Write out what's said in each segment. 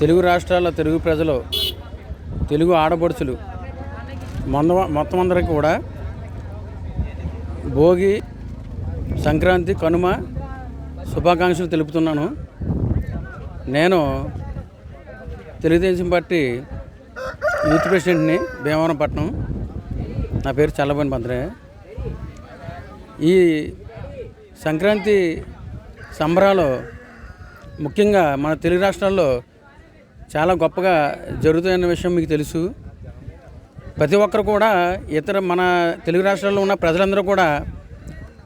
తెలుగు రాష్ట్రాల తెలుగు ప్రజలు తెలుగు ఆడపడుచులు మంద మొత్తం అందరికి కూడా భోగి సంక్రాంతి కనుమ శుభాకాంక్షలు తెలుపుతున్నాను. నేను తెలుగుదేశం పార్టీ యూత్ ప్రెసిడెంట్ని భీమవరం పట్నం నా పేరు చల్లబని భద్రయ్య. ఈ సంక్రాంతి సంబరాలు ముఖ్యంగా మన తెలుగు రాష్ట్రాల్లో చాలా గొప్పగా జరుగుతున్న విషయం మీకు తెలుసు. ప్రతి ఒక్కరు కూడా ఇతర మన తెలుగు రాష్ట్రాల్లో ఉన్న ప్రజలందరూ కూడా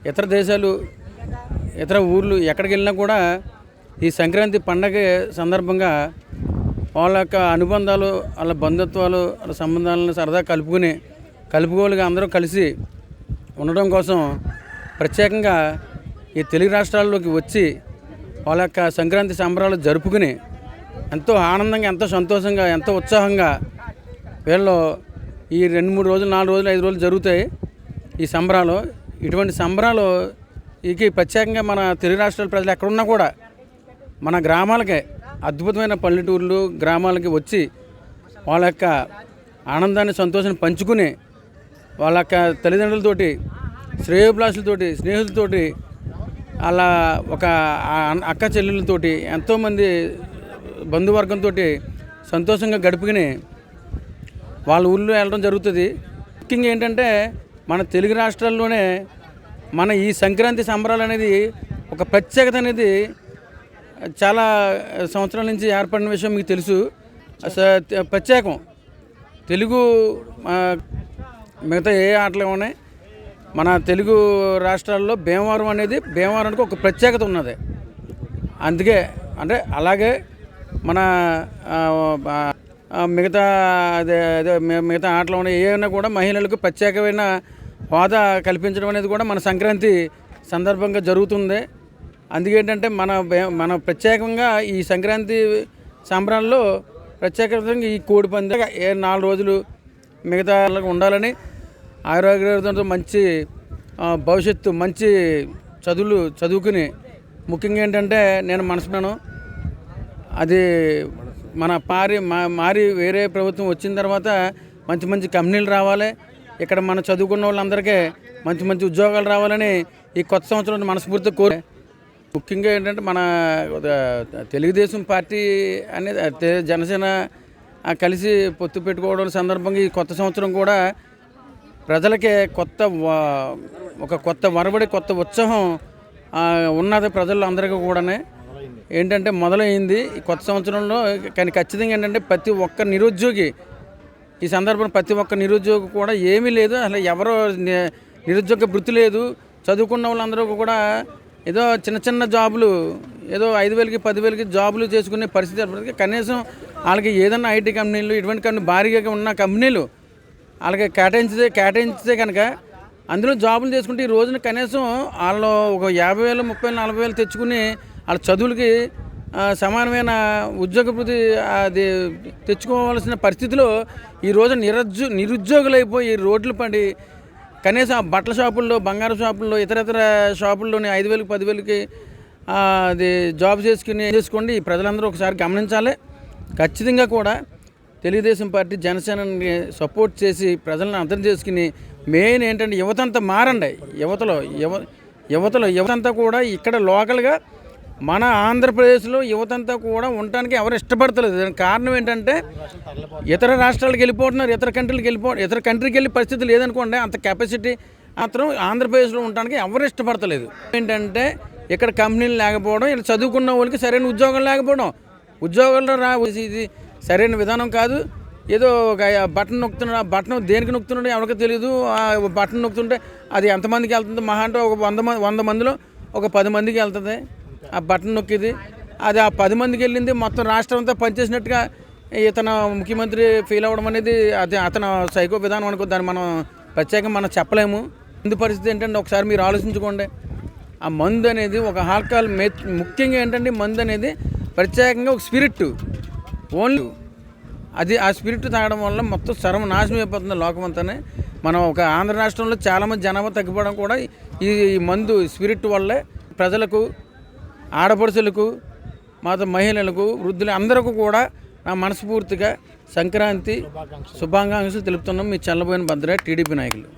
ఇతర దేశాలు ఇతర ఊర్లు ఎక్కడికి వెళ్ళినా కూడా ఈ సంక్రాంతి పండగ సందర్భంగా వాళ్ళ యొక్క అనుబంధాలు వాళ్ళ బంధుత్వాలు వాళ్ళ సంబంధాలను సరదా కలుపుకుని కలుపుకోలుగా అందరూ కలిసి ఉండడం కోసం ప్రత్యేకంగా ఈ తెలుగు రాష్ట్రాల్లోకి వచ్చి వాళ్ళ యొక్క సంక్రాంతి సంబరాలు జరుపుకుని ఎంతో ఆనందంగా ఎంతో సంతోషంగా ఎంతో ఉత్సాహంగా వీళ్ళు ఈ రెండు మూడు రోజులు నాలుగు రోజులు ఐదు రోజులు జరుగుతాయి ఈ సంబరాలు. ఇటువంటి సంబరాలు ఇక ప్రత్యేకంగా మన తెలుగు రాష్ట్రాల ప్రజలు ఎక్కడున్నా కూడా మన గ్రామాలకే అద్భుతమైన పల్లెటూర్లు గ్రామాలకి వచ్చి వాళ్ళ యొక్క ఆనందాన్ని సంతోషాన్ని పంచుకుని వాళ్ళ యొక్క తల్లిదండ్రులతోటి శ్రేయోభిలాషులతోటి స్నేహితులతోటి అలా ఒక అక్క చెల్లెలతోటి ఎంతోమంది బంధువర్గంతో సంతోషంగా గడుపుకుని వాళ్ళ ఊళ్ళో వెళ్ళడం జరుగుతుంది. ముఖ్యంగా ఏంటంటే మన తెలుగు రాష్ట్రాల్లోనే మన ఈ సంక్రాంతి సంబరాలు అనేది ఒక ప్రత్యేకత అనేది చాలా సంవత్సరాల నుంచి ఏర్పడిన విషయం మీకు తెలుసు. ప్రత్యేకం. తెలుగు మిగతా ఏ ఆటలు ఉన్నాయి మన తెలుగు రాష్ట్రాల్లో భీమవరం అనేది భీమవరానికి ఒక ప్రత్యేకత ఉన్నది. అందుకే అంటే అలాగే మన మిగతా అదే అదే మిగతా ఆటలు ఉన్న ఏమైనా కూడా మహిళలకు ప్రత్యేకమైన హోదా కల్పించడం అనేది కూడా మన సంక్రాంతి సందర్భంగా జరుగుతుంది. అందుకేంటంటే మన మన ప్రత్యేకంగా ఈ సంక్రాంతి సంబరాల్లో ప్రత్యేకంగా ఈ కోడి పందాలు ఏ నాలుగు రోజులు మిగతా ఉండాలని ఆరోగ్యంతో మంచి భవిష్యత్తు మంచి చదువులు చదువుకుని. ముఖ్యంగా ఏంటంటే నేను మనసున్నాను అది మన పారి మా మారి వేరే ప్రభుత్వం వచ్చిన తర్వాత మంచి మంచి కంపెనీలు రావాలి. ఇక్కడ మన చదువుకున్న వాళ్ళందరికీ మంచి మంచి ఉద్యోగాలు రావాలని ఈ కొత్త సంవత్సరం మనస్ఫూర్తిగా కోరి ముఖ్యంగా ఏంటంటే మన తెలుగుదేశం పార్టీ అనేది జనసేన కలిసి పొత్తు పెట్టుకోవడం సందర్భంగా ఈ కొత్త సంవత్సరం కూడా ప్రజలకే కొత్త ఒక కొత్త మరబడి కొత్త ఉత్సాహం ఉన్నది ప్రజల్లో అందరికీ కూడానే. ఏంటంటే మొదలైంది ఈ కొత్త సంవత్సరంలో. కానీ ఖచ్చితంగా ఏంటంటే ప్రతి ఒక్క నిరుద్యోగి ఈ సందర్భంలో ప్రతి ఒక్క నిరుద్యోగి కూడా ఏమీ లేదు. అసలు ఎవరో నిరుద్యోగ వృత్తి లేదు. చదువుకున్న వాళ్ళందరూ కూడా ఏదో చిన్న చిన్న జాబులు ఏదో ఐదు వేలకి పదివేలకి జాబులు చేసుకునే పరిస్థితి కనీసం వాళ్ళకి ఏదైనా ఐటీ కంపెనీలు ఇటువంటి కంపెనీ భారీగా ఉన్న కంపెనీలు వాళ్ళకి కేటాయించితే కేటాయించితే కనుక అందులో జాబులు చేసుకుంటే ఈ రోజున కనీసం వాళ్ళు ఒక యాభై వేలు ముప్పై వేలు నలభై వేలు తెచ్చుకుని వాళ్ళ చదువులకి సమానమైన ఉద్యోగ అది తెచ్చుకోవాల్సిన పరిస్థితిలో ఈ రోజు నిరుద్యో నిరుద్యోగులు అయిపోయి రోడ్లు పడి కనీసం ఆ బట్టల షాపుల్లో బంగారు షాపుల్లో ఇతర ఇతర షాపుల్లోని ఐదు వేలకి పదివేలకి అది జాబ్ చేసుకుని చేసుకోండి? ఈ ప్రజలందరూ ఒకసారి గమనించాలి. ఖచ్చితంగా కూడా తెలుగుదేశం పార్టీ జనసేనని సపోర్ట్ చేసి ప్రజలను అర్థం చేసుకుని మెయిన్ ఏంటంటే యువతంతా మారండి. యువతలో యువ యువతలో యువతంతా కూడా ఇక్కడ లోకల్గా మన ఆంధ్రప్రదేశ్లో యువతంతా కూడా ఉండటానికి ఎవరు ఇష్టపడతలేదు. దానికి కారణం ఏంటంటే ఇతర రాష్ట్రాలకు వెళ్ళిపోతున్నారు ఇతర కంట్రీలకు వెళ్ళిపో ఇతర కంట్రీకి వెళ్ళి పరిస్థితి లేదనుకోండి అంత కెపాసిటీ మాత్రం ఆంధ్రప్రదేశ్లో ఉండటానికి ఎవరు ఇష్టపడతలేదు. ఏంటంటే ఇక్కడ కంపెనీలు లేకపోవడం ఇక్కడ చదువుకున్న వాళ్ళకి సరైన ఉద్యోగం లేకపోవడం. ఉద్యోగాల్లో రా ఇది సరైన విధానం కాదు. ఏదో ఒక బటన్ నొక్కుతున్నాడు ఆ బటన్ దేనికి నొక్కుతున్నాడు ఎవరికి తెలియదు ఆ బటన్ నొక్కుతుంటే అది ఎంతమందికి వెళ్తుంది? మహా అంటే ఒక వంద మంది వంద మందిలో ఒక పది మందికి వెళ్తుంది. ఆ బటన్ నొక్కిది. అది ఆ పది మందికి వెళ్ళింది. మొత్తం రాష్ట్రం అంతా పనిచేసినట్టుగా ఇతను ముఖ్యమంత్రి ఫీల్ అవ్వడం అనేది అది అతను సైకో విధానం అనుకో దాన్ని మనం ప్రత్యేకంగా మనం చెప్పలేము. ముందు పరిస్థితి ఏంటంటే ఒకసారి మీరు ఆలోచించుకోండి. ఆ మందు అనేది ఒక ఆల్కహాల్ మే ముఖ్యంగా ఏంటంటే మందు అనేది ప్రత్యేకంగా ఒక స్పిరిట్ ఓన్లీ అది ఆ స్పిరిట్ తాగడం వల్ల మొత్తం సర్వనాశనం అయిపోతుంది లోకమంతానే. మనం ఒక ఆంధ్ర రాష్ట్రంలో చాలామంది జనాభా తగ్గిపోవడం కూడా ఈ ఈ మందు స్పిరిట్ వల్లే ప్రజలకు ఆడపడుచులకు మాతో మహిళలకు వృద్ధులు అందరికీ కూడా నా మనస్ఫూర్తిగా సంక్రాంతి శుభాకాంక్షలు. తెలుపుతున్నాం మీ చల్లబోయిన భద్ర టీడీపీ నాయకులు.